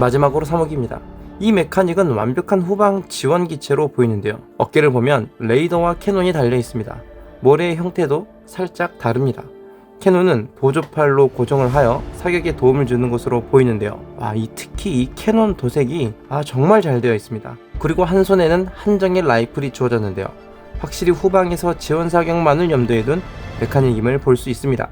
마지막으로 3호기입니다. 이 메카닉은 완벽한 후방 지원 기체로 보이는데요. 어깨를 보면 레이더와 캐논이 달려 있습니다. 모래의 형태도 살짝 다릅니다. 캐논은 보조팔로 고정을 하여 사격에 도움을 주는 것으로 보이는데요. 와, 이 특히 이 캐논 도색이 아, 정말 잘 되어 있습니다. 그리고 한 손에는 한정의 라이플이 주어졌는데요. 확실히 후방에서 지원 사격만을 염두에 둔 메카닉임을 볼 수 있습니다.